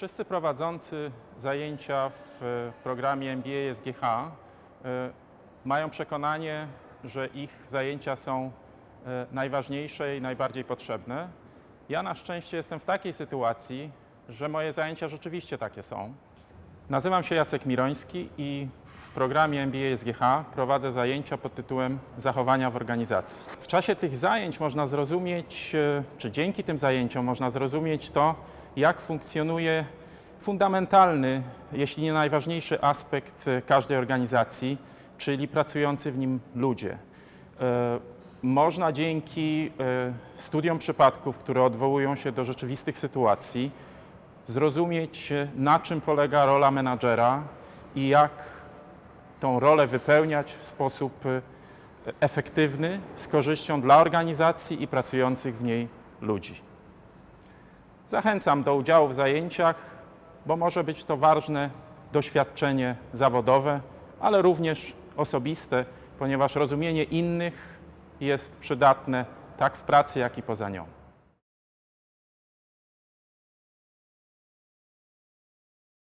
Wszyscy prowadzący zajęcia w programie MBA SGH e, mają przekonanie, że ich zajęcia są e, najważniejsze i najbardziej potrzebne. Ja na szczęście jestem w takiej sytuacji, że moje zajęcia rzeczywiście takie są. Nazywam się Jacek Miroński i w programie MBA SGH prowadzę zajęcia pod tytułem Zachowania w organizacji. W czasie tych zajęć można zrozumieć, e, czy dzięki tym zajęciom można zrozumieć to, jak funkcjonuje fundamentalny, jeśli nie najważniejszy aspekt e, każdej organizacji, czyli pracujący w nim ludzie. E, Można dzięki studiom przypadków, które odwołują się do rzeczywistych sytuacji, zrozumieć, na czym polega rola menadżera i jak tą rolę wypełniać w sposób e, efektywny, z korzyścią dla organizacji i pracujących w niej ludzi. Zachęcam do udziału w zajęciach, bo może być to ważne doświadczenie zawodowe, ale również osobiste, ponieważ rozumienie innych jest przydatne tak w pracy, jak i poza nią.